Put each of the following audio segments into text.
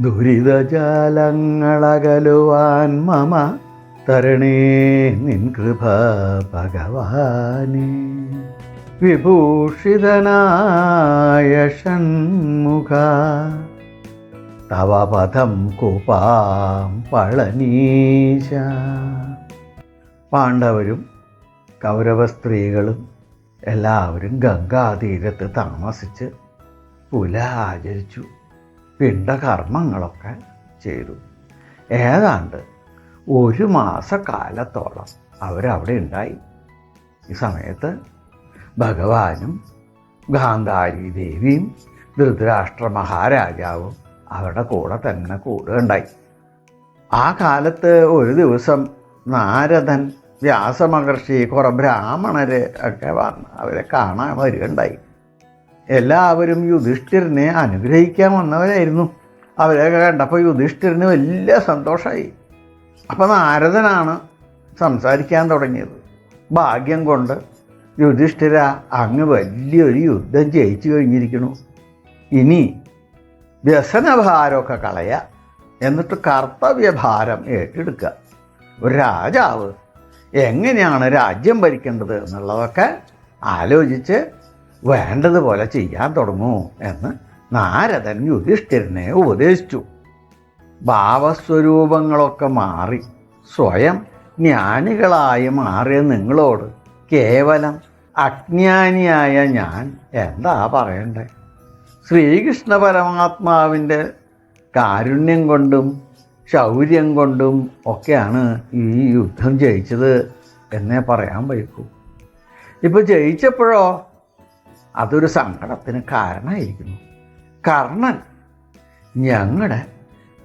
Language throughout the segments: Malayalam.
ദുരിതജാലങ്ങളകലുവാൻ മമ തരണേ നിൻ കൃപ ഭഗവാനെ. വിഭൂഷിതനായ ഷൺമുഖ തവ പദം കുപാം പളനീശ. പാണ്ഡവരും കൗരവ സ്ത്രീകളും എല്ലാവരും ഗംഗാതീരത്ത് താമസിച്ച് പുല ആചരിച്ചു. പിണ്ടകർമ്മങ്ങളൊക്കെ ചെയ്തു. ഏതാണ്ട് ഒരു മാസക്കാലത്തോളം അവരവിടെ ഉണ്ടായി. ഈ സമയത്ത് ഭഗവാനും ഗാന്ധാരി ദേവിയും ധൃതരാഷ്ട്ര മഹാരാജാവും അവരുടെ കൂടെ തന്നെ കൂടുകയുണ്ടായി. ആ കാലത്ത് ഒരു ദിവസം നാരദൻ വ്യാസമഹർഷി കുറെ ബ്രാഹ്മണർ ഒക്കെ വന്ന് അവരെ കാണാൻ വരികയുണ്ടായി. എല്ലാവരും യുധിഷ്ഠിരനെ അനുഗ്രഹിക്കാൻ വന്നവരായിരുന്നു. അവരെയൊക്കെ കണ്ടപ്പോൾ യുധിഷ്ഠിരന് വലിയ സന്തോഷമായി അപ്പം നാരദനാണ് സംസാരിക്കാൻ തുടങ്ങിയത്. ഭാഗ്യം കൊണ്ട് യുധിഷ്ഠിര അങ്ങ് വലിയൊരു യുദ്ധം ജയിച്ചു കഴിഞ്ഞിരിക്കുന്നു. ഇനി വ്യസനഭാരമൊക്കെ കളയുക എന്നിട്ട് കർത്തവ്യഭാരം ഏറ്റെടുക്കുക. ഒരു രാജാവ് എങ്ങനെയാണ് രാജ്യം ഭരിക്കേണ്ടത് എന്നുള്ളതൊക്കെ ആലോചിച്ച് വേണ്ടതുപോലെ ചെയ്യാൻ തുടങ്ങൂ എന്ന് നാരദൻ യുധിഷ്ഠിരനെ ഉപദേശിച്ചു. ഭാവസ്വരൂപങ്ങളൊക്കെ മാറി. സ്വയം ജ്ഞാനികളായി മാറിയ നിങ്ങളോട് കേവലം അജ്ഞാനിയായ ഞാൻ എന്താ പറയണ്ടേ? ശ്രീകൃഷ്ണ പരമാത്മാവിന്റെ കാരുണ്യം കൊണ്ടും ശൗര്യം കൊണ്ടും ഒക്കെയാണ് ഈ യുദ്ധം ജയിച്ചത് എന്നേ പറയാൻ വയ്ക്കൂ. ഇപ്പോൾ ജയിച്ചപ്പോഴോ അതൊരു സങ്കടത്തിന് കാരണമായിരിക്കുന്നു. കർണൻ ഞങ്ങളുടെ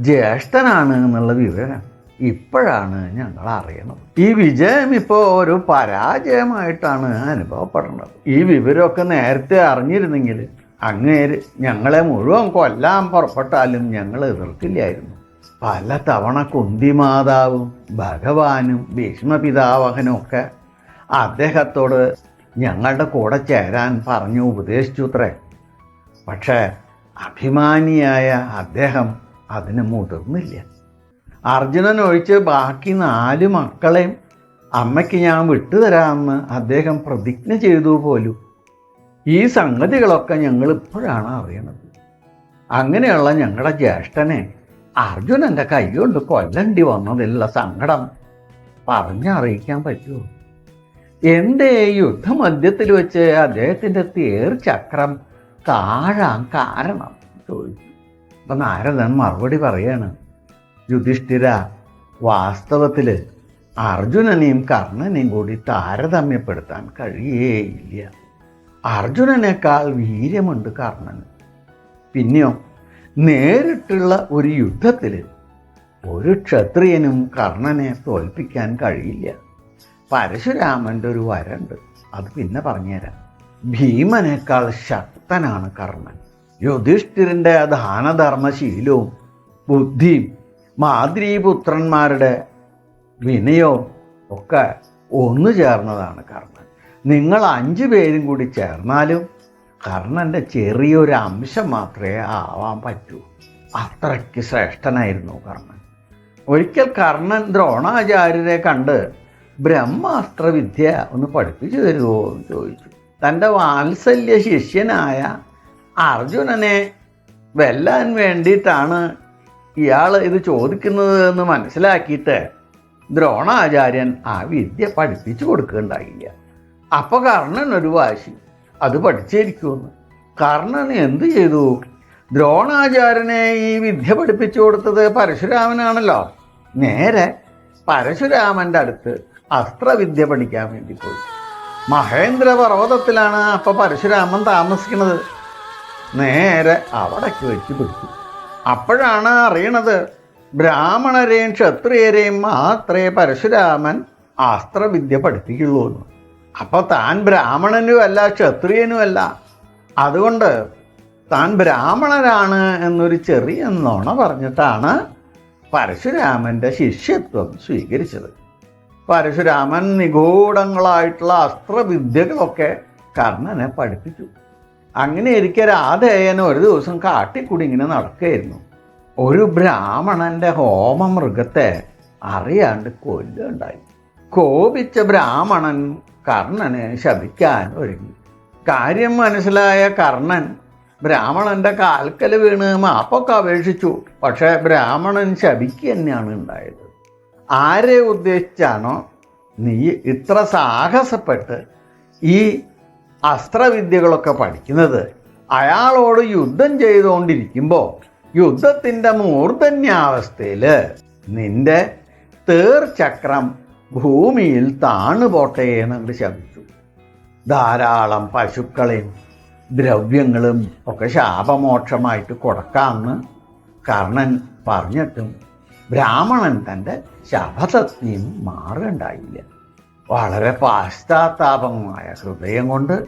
ജ്യേഷ്ഠനാണ് എന്നുള്ള വിവരം ഇപ്പോഴാണ് ഞങ്ങൾ അറിയണത്. ഈ വിജയം ഇപ്പോൾ ഒരു പരാജയമായിട്ടാണ് അനുഭവപ്പെടേണ്ടത് ഈ വിവരമൊക്കെ നേരത്തെ അറിഞ്ഞിരുന്നെങ്കിൽ അങ്ങേര് ഞങ്ങളെ മുഴുവൻ കൊല്ലാൻ പുറപ്പെട്ടാലും ഞങ്ങൾ എതിർക്കില്ലായിരുന്നു പല തവണ കുന്തിമാതാവും ഭഗവാനും ഭീഷ്മപിതാവഹനും ഒക്കെ അദ്ദേഹത്തോട് ഞങ്ങളുടെ കൂടെ ചേരാൻ പറഞ്ഞു ഉപദേശിച്ചു അത്രേ. പക്ഷേ അഭിമാനിയായ അദ്ദേഹം അതിന് മുതിർന്നില്ല. അർജുനൻ ഒഴിച്ച് ബാക്കി നാല് മക്കളെയും അമ്മയ്ക്ക് ഞാൻ വിട്ടുതരാമെന്ന് അദ്ദേഹം പ്രതിജ്ഞ ചെയ്തു പോലും. ഈ സംഗതികളൊക്കെ ഞങ്ങൾ ഇപ്പോഴാണ് അറിയണത്. അങ്ങനെയുള്ള ഞങ്ങളുടെ ജ്യേഷ്ഠനെ അർജുനന്റെ കൈ കൊണ്ട് കൊല്ലണ്ടി വന്നതിലുള്ള സങ്കടം പറഞ്ഞറിയിക്കാൻ പറ്റുമോ? എന്റെ യുദ്ധമധ്യത്തിൽ വെച്ച് അദ്ദേഹത്തിന്റെ തേർ ചക്രം താഴാൻ കാരണം? ചോദിച്ചു. അപ്പം നാരദൻ മറുപടി പറയാണ് യുധിഷ്ഠിര വാസ്തവത്തിൽ അർജുനനെയും കർണനെയും കൂടി താരതമ്യപ്പെടുത്താൻ കഴിയേയില്ല. അർജുനനേക്കാൾ വീര്യമുണ്ട് കർണന്. പിന്നെയോ നേരിട്ടുള്ള ഒരു യുദ്ധത്തിൽ ഒരു ക്ഷത്രിയനും കർണനെ തോൽപ്പിക്കാൻ കഴിയില്ല. പരശുരാമന്റെ ഒരു വരണ്ട്. അത് പിന്നെ പറഞ്ഞുതരാം ഭീമനേക്കാൾ ശക്തനാണ് കർണൻ യുധിഷ്ഠിരന്റെ ദാനധർമ്മശീലവും ബുദ്ധിയും മാതൃപുത്രന്മാരുടെ വിനയവും ഒക്കെ ഒന്നു ചേർന്നതാണ് കർണൻ നിങ്ങൾ അഞ്ചു പേരും കൂടി ചേർന്നാലും കർണന്റെ ചെറിയൊരു അംശം മാത്രമേ ആവാൻ പറ്റൂ. അത്രയ്ക്ക് ശ്രേഷ്ഠനായിരുന്നു കർണൻ ഒരിക്കൽ കർണൻ ദ്രോണാചാര്യരെ കണ്ട് ബ്രഹ്മാസ്ത്ര വിദ്യ ഒന്ന് പഠിപ്പിച്ചു തരുമോ എന്ന് ചോദിച്ചു. തന്റെ വാത്സല്യ ശിഷ്യനായ അർജുനനെ വെല്ലാൻ വേണ്ടിയിട്ടാണ് ഇയാൾ ഇത് ചോദിക്കുന്നത് എന്ന് മനസ്സിലാക്കിയിട്ട് ദ്രോണാചാര്യൻ ആ വിദ്യ പഠിപ്പിച്ചു കൊടുക്കുകയുണ്ടായില്ല. അപ്പോൾ കർണൻ ഒരു വാശി. അത് പഠിച്ചിരിക്കുമെന്ന്. കർണൻ എന്ത് ചെയ്തു? ദ്രോണാചാര്യനെ ഈ വിദ്യ പഠിപ്പിച്ചു കൊടുത്തത് പരശുരാമനാണല്ലോ. നേരെ പരശുരാമന്റെ അടുത്ത് അസ്ത്രവിദ്യ പഠിക്കാൻ വേണ്ടി പോയി. മഹേന്ദ്ര പർവതത്തിലാണ് അപ്പോൾ പരശുരാമൻ താമസിക്കുന്നത്. നേരെ അവിടേക്ക് വെച്ച് പിടിച്ചു. അപ്പോഴാണ് അറിയണത് ബ്രാഹ്മണരെയും ക്ഷത്രിയരെയും മാത്രമേ പരശുരാമൻ അസ്ത്രവിദ്യ പഠിപ്പിക്കുള്ളൂ എന്ന്. അപ്പോൾ താൻ ബ്രാഹ്മണനുമല്ല ക്ഷത്രിയനുമല്ല. അതുകൊണ്ട് താൻ ബ്രാഹ്മണനാണ് എന്നൊരു ചെറിയ നുണ പറഞ്ഞിട്ടാണ് പരശുരാമന്റെ ശിഷ്യത്വം സ്വീകരിച്ചത്. പരശുരാമൻ നിഗൂഢങ്ങളായിട്ടുള്ള അസ്ത്രവിദ്യകളൊക്കെ കർണനെ പഠിപ്പിച്ചു. അങ്ങനെ ഇരിക്കെ രാധേയൻ ഒരു ദിവസം കാട്ടിക്കൂടി ഇങ്ങനെ നടക്കുകയായിരുന്നു. ഒരു ബ്രാഹ്മണന്റെ ഹോമമൃഗത്തെ അറിയാണ്ട് കൊല്ലുണ്ടായി കോപിച്ച ബ്രാഹ്മണൻ കർണനെ ശപിക്കാൻ ഒരുങ്ങി. കാര്യം മനസ്സിലായ കർണൻ ബ്രാഹ്മണന്റെ കാൽക്കൽ വീണ് മാപ്പൊക്കെ അപേക്ഷിച്ചു. പക്ഷേ ബ്രാഹ്മണൻ ശപിക്കുക തന്നെയാണ് ഉണ്ടായത്. ആരെ ഉദ്ദേശിച്ചാണോ നീ ഇത്ര സാഹസപ്പെട്ട് ഈ അസ്ത്രവിദ്യകളൊക്കെ പഠിക്കുന്നത്? അയാളോട് യുദ്ധം ചെയ്തുകൊണ്ടിരിക്കുമ്പോൾ യുദ്ധത്തിന്റെ മൂർധന്യാവസ്ഥയിൽ നിന്റെ തേർചക്രം ഭൂമിയിൽ താണുപോട്ടെ എന്നങ്ങ് ശപിച്ചു. ധാരാളം പശുക്കളെയും ദ്രവ്യങ്ങളും ഒക്കെ ശാപമോക്ഷമായിട്ട് കൊടുക്കാമെന്ന് കർണൻ പറഞ്ഞിട്ടും ബ്രാഹ്മണൻ തന്റെ ശപഥത്തെയും മാറുണ്ടായില്ല വളരെ പാശ്ചാത്താപമായ ഹൃദയം കൊണ്ട്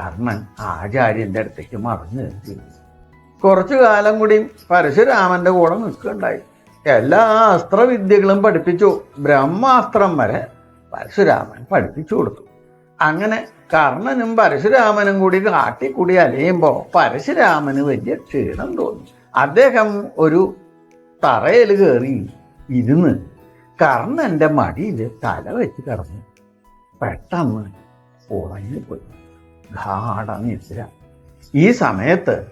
കർണൻ ആചാര്യന്റെ അടുത്തേക്ക് മറിഞ്ഞു കുറച്ചു കാലം കൂടി പരശുരാമന്റെ കൂടെ നിൽക്കുകയുണ്ടായി. എല്ലാ അസ്ത്രവിദ്യകളും പഠിപ്പിച്ചു. ബ്രഹ്മാസ്ത്രം വരെ പരശുരാമൻ പഠിപ്പിച്ചു കൊടുത്തു. അങ്ങനെ കർണനും പരശുരാമനും കൂടി കാട്ടിക്കൂടി അലയുമ്പോൾ പരശുരാമന് വലിയ ക്ഷീണം തോന്നി. അദ്ദേഹം ഒരു തറയിൽ കയറി ഇരുന്ന് കർണന്റെ മടിയിൽ തല വെച്ച് കിടന്നു. പെട്ടെന്ന് ഉറങ്ങിപ്പോയി. ഗാഠനിദ്ര. ഈ സമയത്ത്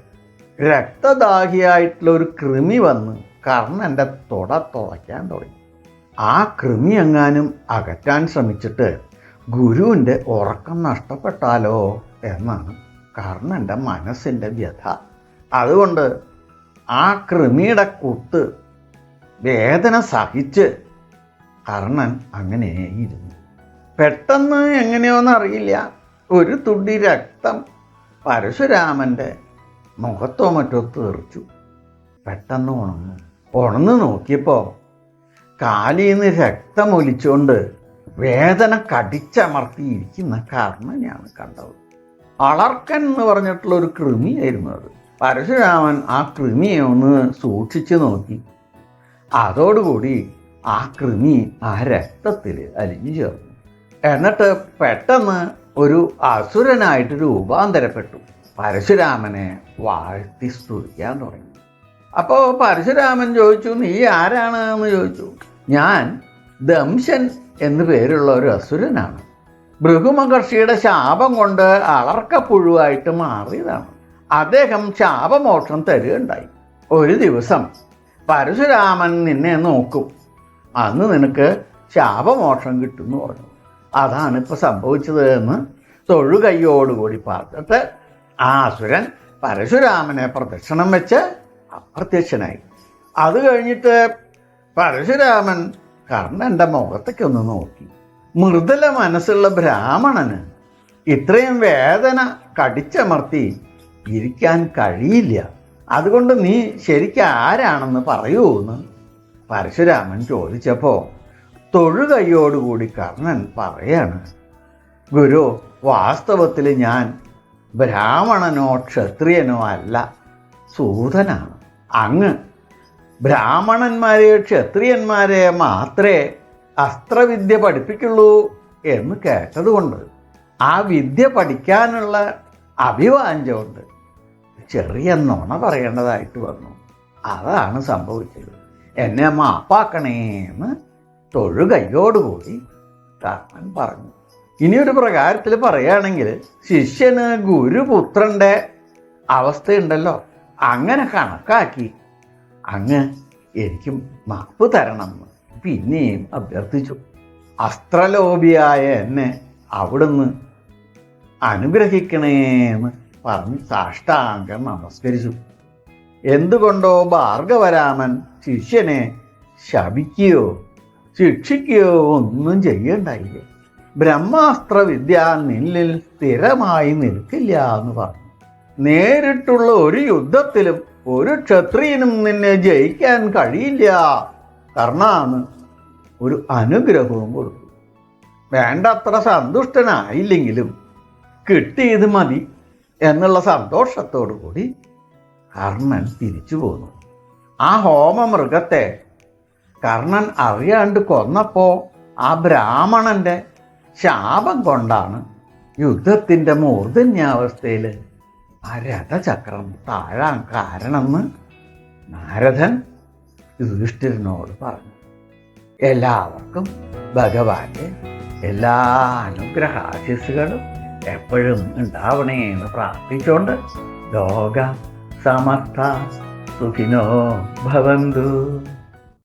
രക്തദാഹിയായിട്ടുള്ള ഒരു കൃമി വന്ന് കർണന്റെ തുട തുളയ്ക്കാൻ തുടങ്ങി. ആ കൃമി എങ്ങാനും അകറ്റാൻ ശ്രമിച്ചിട്ട് ഗുരുവിന്റെ ഉറക്കം നഷ്ടപ്പെട്ടാലോ എന്നാണ് കർണന്റെ മനസ്സിന്റെ വ്യഥ. അതുകൊണ്ട് ആ കൃമിയുടെ കുത്ത് വേദന സഹിച്ച് കർണൻ അങ്ങനെ ഇരുന്നു. പെട്ടെന്ന് എങ്ങനെയോന്ന് അറിയില്ല. ഒരു തുടി രക്തം പരശുരാമന്റെ മുഖത്തോ മറ്റോ തീർച്ചു പെട്ടെന്ന് ഉണർന്നു. ഉണർന്ന് നോക്കിയപ്പോൾ കാലിൽ നിന്ന് രക്തം ഒലിച്ചുകൊണ്ട് വേദന കടിച്ചമർത്തിയിരിക്കുന്ന കർണനെയാണ് കണ്ടത്. അളർക്കൻ എന്ന് പറഞ്ഞിട്ടുള്ള ഒരു കൃമിയായിരുന്നു അത്. പരശുരാമൻ ആ കൃമിയെ ഒന്ന് സൂക്ഷിച്ചു നോക്കി. അതോടുകൂടി ആ കൃമി ആ രക്തത്തിൽ അലിഞ്ഞു ചേർന്നു. എന്നിട്ട് പെട്ടെന്ന് ഒരു അസുരനായിട്ട് രൂപാന്തരപ്പെട്ടു. പരശുരാമനെ വാഴ്ത്തി സ്തുതിക്കാൻ തുടങ്ങി. അപ്പോൾ പരശുരാമൻ ചോദിച്ചു നീ ആരാണ് എന്ന് ചോദിച്ചു? ഞാൻ ദംശൻ എന്ന് പേരുള്ള ഒരു അസുരനാണ്. ഭൃഗുമഹർഷിയുടെ ശാപം കൊണ്ട് അളർക്കപ്പുഴുവായിട്ട് മാറിയതാണ്. അദ്ദേഹം ശാപമോക്ഷം തരുകയുണ്ടായി. ഒരു ദിവസം പരശുരാമൻ നിന്നെ നോക്കും. അന്ന് നിനക്ക് ശാപമോക്ഷം കിട്ടുമെന്ന് പറഞ്ഞു. അതാണ് ഇപ്പോൾ സംഭവിച്ചത് എന്ന് തൊഴുകൈയോടുകൂടി പറഞ്ഞിട്ട് ആ അസുരൻ പരശുരാമനെ പ്രദക്ഷിണം വെച്ച് അപ്രത്യക്ഷനായി. അത് കഴിഞ്ഞിട്ട് പരശുരാമൻ കർണന്റെ മുഖത്തേക്ക് ഒന്ന് നോക്കി. മൃദുല മനസ്സുള്ള ബ്രാഹ്മണന് ഇത്രയും വേദന കടിച്ചമർത്തി ഇരിക്കാൻ കഴിയില്ല. അതുകൊണ്ട് നീ ശരിക്കും ആരാണെന്ന് പറയൂ എന്ന് പരശുരാമൻ ചോദിച്ചപ്പോൾ തൊഴുകൈയോടുകൂടി കർണൻ പറയാണ് ഗുരു വാസ്തവത്തിൽ ഞാൻ ബ്രാഹ്മണനോ ക്ഷത്രിയനോ അല്ല സൂതനാണ്. അങ്ങ് ബ്രാഹ്മണന്മാരെ ക്ഷത്രിയന്മാരെ മാത്രമേ അസ്ത്രവിദ്യ പഠിപ്പിക്കുള്ളൂ എന്ന് കേട്ടതുകൊണ്ട് ആ വിദ്യ പഠിക്കാനുള്ള അഭിവാഞ്ചമുണ്ട്. ചെറിയ നുണ പറയേണ്ടതായിട്ട് വന്നു. അതാണ് സംഭവിച്ചത്. എന്നെ മാപ്പാക്കണേന്ന് തൊഴു കൈയോടുകൂടി കർണൻ പറഞ്ഞു. ഇനിയൊരു പ്രകാരത്തിൽ പറയുകയാണെങ്കിൽ ശിഷ്യന് ഗുരുപുത്രന്റെ അവസ്ഥയുണ്ടല്ലോ. അങ്ങനെ കണക്കാക്കി അങ്ങ് എനിക്ക് മാപ്പ് തരണം പിന്നെയും അഭ്യർത്ഥിച്ചു. അസ്ത്രലോപിയായ എന്നെ അവിടുന്ന് അനുഗ്രഹിക്കണേന്ന് പറഞ്ഞ് സാഷ്ടാംഗം നമസ്കരിച്ചു എന്തുകൊണ്ടോ ഭാർഗവരാമൻ ശിഷ്യനെ ശപിക്കുകയോ ശിക്ഷിക്കുകയോ ഒന്നും ചെയ്യണ്ടായില്ല? ബ്രഹ്മാസ്ത്ര വിദ്യ നിന്നിൽ സ്ഥിരമായി നിൽക്കില്ല എന്ന് പറഞ്ഞു. നേരിട്ടുള്ള ഒരു യുദ്ധത്തിലും ഒരു ക്ഷത്രിയനും നിന്നെ ജയിക്കാൻ കഴിയില്ല. കർണാന്ന് ഒരു അനുഗ്രഹവും കൊടുത്തു. വേണ്ടത്ര സന്തുഷ്ടനായില്ലെങ്കിലും കിട്ടിയത് മതി. എന്നുള്ള സന്തോഷത്തോടു കൂടി കർണൻ തിരിച്ചു പോന്നു. ആ ഹോമമൃഗത്തെ കർണൻ അറിയാണ്ട് കൊന്നപ്പോൾ ആ ബ്രാഹ്മണന്റെ ശാപം കൊണ്ടാണ് യുദ്ധത്തിന്റെ മൂർധന്യാവസ്ഥയിൽ ആ രഥചക്രം താഴാൻ കാരണമെന്ന് നാരദൻ യുധിഷ്ഠിരനോട് പറഞ്ഞു. എല്ലാവർക്കും ഭഗവാന്റെ എല്ലാ അനുഗ്രഹാശിസുകളും എപ്പോഴും ഉണ്ടാവണേ എന്ന് പ്രാർത്ഥിച്ചുകൊണ്ട് ലോക സമസ്ത സുഖിനോ ഭവന്തു.